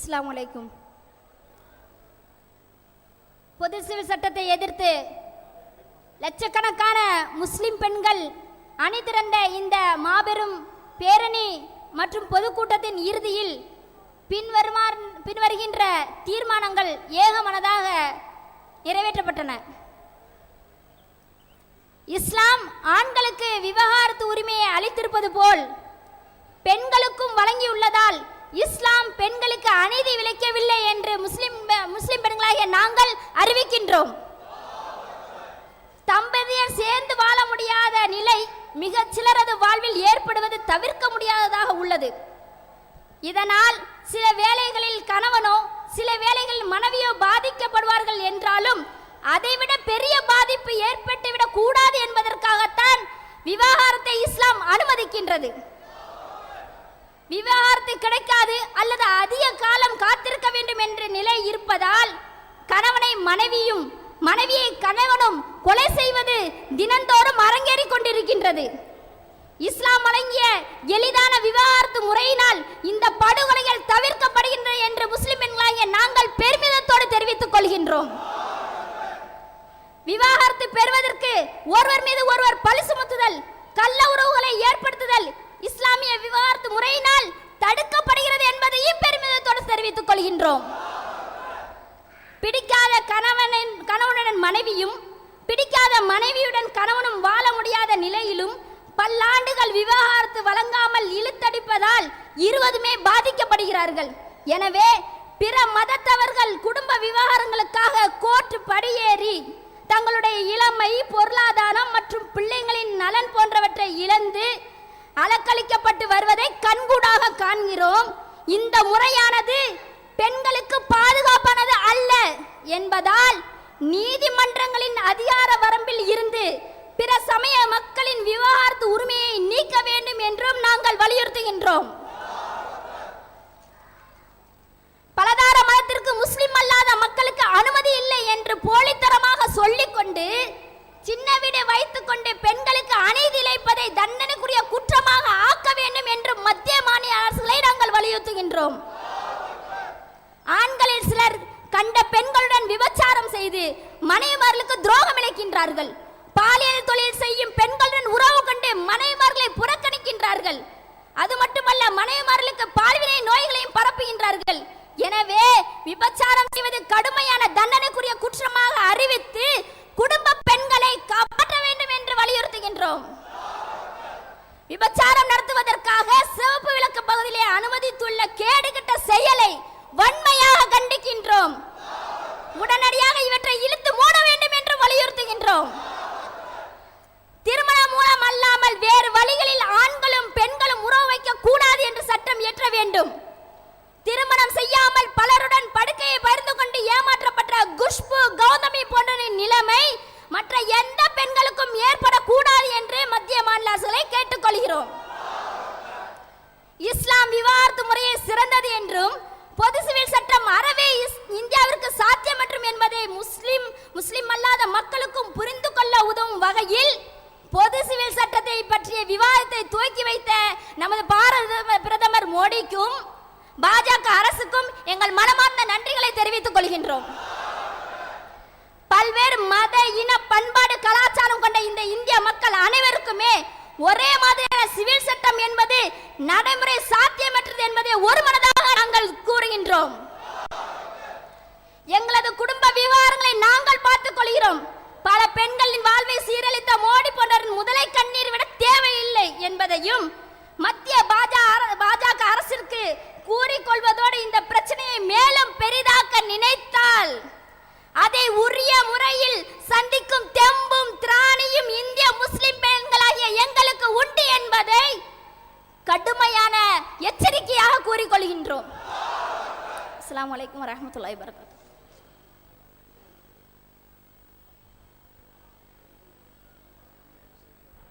அஸ்லாம் வலைக்கும் பொது சிவில் சட்டத்தை எதிர்த்து லட்சக்கணக்கான முஸ்லிம் பெண்கள் அணிதிரண்ட இந்த மாபெரும் பேரணி மற்றும் பொதுக்கூட்டத்தின் இறுதியில் பின்வருமாறு பின்வருகின்ற தீர்மானங்கள் ஏகமனதாக நிறைவேற்றப்பட்டன. இஸ்லாம் ஆண்களுக்கு விவகாரத்து உரிமையை அளித்திருப்பது போல் பெண்களுக்கும் வழங்கியுள்ளதால் இஸ்லாம் பெண்களுக்கு அநீதி விளைக்கவில்லை என்று முஸ்லிம் முஸ்லிம் பெண்களாகிய நாங்கள் அறிவிக்கின்றோம். தம்பதியர் சேர்ந்து வாழ முடியாத நிலை மிக சிலரது வாழ்வில் ஏற்படுவது தவிர்க்க முடியாததாக உள்ளது. இதனால் சில வேலைகளில் கணவனோ சில வேளைகளில் மனைவியோ பாதிக்கப்படுவார்கள் என்றாலும் அதைவிட பெரிய பாதிப்பு ஏற்பட்டுவிடக் கூடாது என்பதற்காகத்தான் விவாகரத்தை இஸ்லாம் அனுமதிக்கின்றது. விவாகரத்து கிடைக்காது அல்லது அதிக காலம் காத்திருக்க வேண்டும் என்ற நிலை இருப்பதால் கணவனை மனைவியும் மனைவியை கணவனும் கொலை செய்வது தினந்தோறும் அரங்கேறி கொண்டிருக்கின்றது. இஸ்லாம் வழங்கிய எளிதான விவாகரத்து முறையினால் இந்த படுகொலைகள் தவிர்க்கப்படுகின்றன என்று முஸ்லிம் பெண்களாகிய நாங்கள் பெருமிதத்தோடு தெரிவித்துக் கொள்கின்றோம். விவாகரத்து பெறுவதற்கு ஒருவர் மீது ஒருவர் பழி சுமத்துதல் கள்ள உறவுகளை ஏற்படுத்துதல் இஸ்லாமிய விவாகரத்து முறையினால் பெருமிதத்தோடு கொள்கின்றோம் பிடிக்காத கணவனின் கணவனுடன் மனைவியும் பிடிக்காத மனைவியுடன் கணவனும் வாழ முடியாத நிலையிலும் பல்லாண்டுகள் விவகாரத்து வழங்காமல் இழுத்தடிப்பதால் இருவதுமே பாதிக்கப்படுகிறார்கள். எனவே பிற மதத்தவர்கள் குடும்ப விவகாரங்களுக்காக கோர்ட் படியேறி தங்களுடைய இளமை பொருளாதாரம் மற்றும் பிள்ளைகளின் நலன் போன்றவற்றை இழந்து அலக்களிக்கப்பட்டு வருவதை கண்கூடாக காண்கிறோம். இந்த முறையானது பெண்களுக்கு பாதுகாப்பானது அல்ல என்பதால் நீதிமன்றங்களின் அதிகார வரம்பில் இருந்து பிற சமய மக்களின் விவகாரத்து உரிமையை நீக்க வேண்டும் என்றும் நாங்கள் வலியுறுத்துகின்றோம். பலதார மதத்திற்கு முஸ்லிம் அல்லாத மக்களுக்கு அனுமதி இல்லை என்று போலித்தரமாக சொல்லிக்கொண்டு சின்ன வீடு வைத்துக்கொண்டு பெண்களுக்கு அநீதி இழைப்பதை தண்டனைக்குரிய குற்றமாக ஆக்க வேண்டும் என்று மத்திய மாநில அரசுகளை நாங்கள் வலியுறுத்துகின்றோம். கண்ட பெண்களுடன் விபச்சாரம் செய்து மனைவிமார்களுக்கு துரோகம் இழைக்கின்றார்கள். பாலியல் தொழில் செய்யும் பெண்களுடன் உறவு கொண்டு மனைவிமார்களை புறக்கணிக்கின்றார்கள். அது மட்டுமல்ல மனைவிமார்களுக்கு பால்வினை நோய்களையும் பரப்புகின்றார்கள். எனவே விபச்சாரம் செய்வது கடுமையான தண்டனைக்குரிய குற்றமாக அறிவித்து குடும்ப பெண்களை காப்பாற்ற வேண்டும் என்று வலியுறுத்துகின்றோம். விபச்சாரம் நடத்துவதற்காக சிவப்பு விளக்கு பகுதியிலே அனுமதித்துள்ள கேடுகட்ட செயலை வன்மையாக கண்டிக்கின்றோம். உடனடியாக இவற்றை இழுத்து மூட வேண்டும் என்று வலியுறுத்துகின்றோம். திருமணம் மூலம் அல்லாமல் வேறு வழிகளில் ஆண்களும் பெண்களும் உறவு வைக்க கூடாது என்று சட்டம் இயற்ற வேண்டும். திருமணம் செய்யாமல் பலருடன் படுக்கையை பகிர்ந்து கொண்டு ஏமாற்றப்பட்ட குஷ்பு கௌதமி போன்றவரின் நிலைமை மற்ற எந்த பெண்களுக்கும் ஏற்படக்கூடாது என்று மத்திய மாநில அரசுகளை கேட்டுக்கொள்கிறோம். இஸ்லாம் விவாகரத்து முறையை சிறந்தது விவாதத்தை துவக்கி வைத்த நமது பாரத பிரதமர் மோடிக்கும் பாஜக அரசுக்கும் எங்கள் மனமார்ந்த நன்றிகளை தெரிவித்துக் கொள்கின்றோம். பல்வேறு மத இன பண்பாடு கலாச்சாரம் கொண்ட இந்த இந்திய மக்கள் அனைவருக்குமே ஒரே மாதிரியான சிவில் சட்டம் என்பது நடைமுறை சாத்தியமற்றது என்பதை ஒரு மனதாக நாங்கள் கூறுகின்றோம் எங்களது குடும்ப விவகாரங்களை நாங்கள் பார்த்துக் கொள்கிறோம் பல பெண்களின் வாழ்வை சீரழித்த மோடி போன்றவரின் முதலை கண்ணீர் விட தேவையில்லை என்பதையும் மத்திய பாஜக பாஜக அரசிற்கு கூறிக்கொள்வதோடு இந்த பிரச்சனையை மேலும் பெரிதாக்க நினைத்தால் அதை உரிய முறையில் சந்திக்கும் தெம்பும் திராணியும் இந்திய முஸ்லிம் பெண்களாகிய எங்களுக்கு உண்டு என்பதை கடுமையான எச்சரிக்கையாக கூறிக்கொள்கின்றோம். அஸ்லாம் வலைக்கம் வரமத்துல வரகாத்து